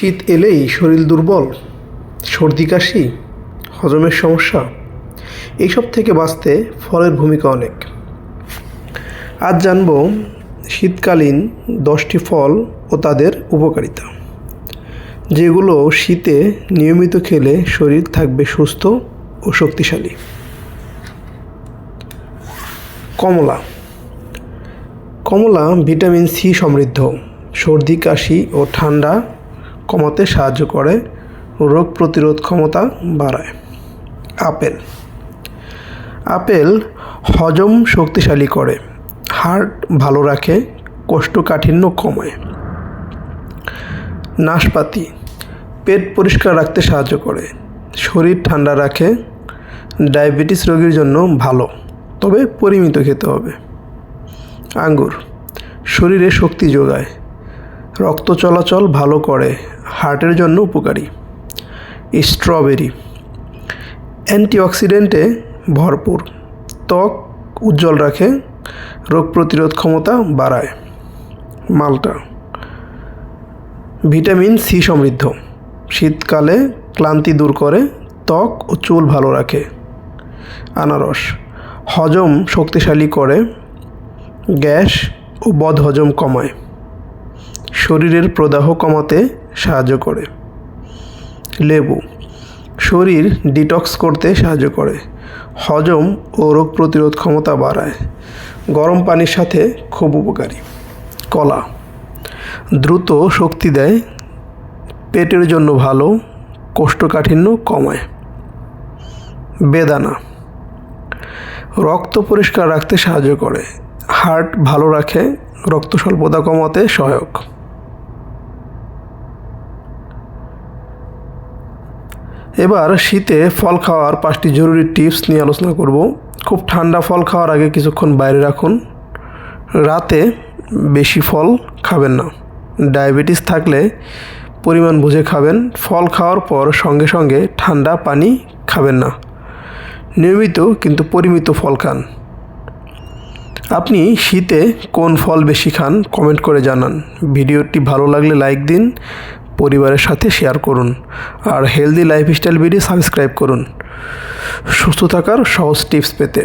শীত এলেই শরীর দুর্বল, সর্দি কাশি, হজমের সমস্যা, এইসব থেকে বাঁচতে ফলের ভূমিকা অনেক। আজ জানব শীতকালীন দশটি ফল ও তাদের উপকারিতা, যেগুলো শীতে নিয়মিত খেলে শরীর থাকবে সুস্থ ও শক্তিশালী। কমলা কমলা ভিটামিন সি সমৃদ্ধ, সর্দি, কাশি ও ঠান্ডা কমাতে সাহায্য করে, রোগ প্রতিরোধ ক্ষমতা বাড়ায়। আপেল। আপেল হজম শক্তিশালী করে হার্ট ভালো রাখে, কোষ্ঠকাঠিন্য কমায়। নাশপাতি। পেট পরিষ্কার রাখতে সাহায্য করে, শরীর ঠান্ডা রাখে, ডায়াবেটিস রোগীর জন্য ভালো, তবে পরিমিত খেতে হবে। আঙ্গুর। শরীরে শক্তি যোগায় রক্ত চলাচল ভালো করে, হার্টের জন্য উপকারী। স্ট্রবেরি, অ্যান্টিঅক্সিডেন্টে ভরপুর। ত্বক উজ্জ্বল রাখে, রোগ প্রতিরোধ ক্ষমতা বাড়ায়। মালটা, ভিটামিন সি সমৃদ্ধ। শীতকালে ক্লান্তি দূর করে, ত্বক ও চুল ভালো রাখে। আনারস, হজম শক্তিশালী করে, গ্যাস ও বদহজম কমায়। শরীরের প্রদাহ কমাতে সাহায্য করে। লেবু, শরীর ডিটক্স করতে সাহায্য করে। হজম ও রোগ প্রতিরোধ ক্ষমতা বাড়ায়। গরম পানির সাথে খুব উপকারী। কলা, দ্রুত শক্তি দেয়, পেটের জন্য ভালো, কোষ্ঠকাঠিন্য কমায়। বেদানা, রক্ত পরিষ্কার রাখতে সাহায্য করে। হার্ট ভালো রাখে রক্ত স্বল্পতা কমাতে সহায়ক। এবার শীতে ফল খাওয়ার পাঁচটি জরুরি টিপস নিয়ে আলোচনা করব। খুব ঠান্ডা ফল খাওয়ার আগে কিছুক্ষণ বাইরে রাখুন। রাতে বেশি ফল খাবেন না। ডায়াবেটিস থাকলে পরিমাণ বুঝে খাবেন। ফল খাওয়ার পর সঙ্গে সঙ্গে ঠান্ডা পানি খাবেন না। নিয়মিত কিন্তু পরিমিত ফল খান। আপনি শীতে কোন ফল বেশি খান কমেন্ট করে জানান। ভিডিওটি ভালো লাগলে লাইক দিন। পরিবারের সাথে শেয়ার করুন আর হেলদি লাইফস্টাইল ভিডিও সাবস্ক্রাইব করুন। সুস্থ থাকার সহজ টিপস পেতে।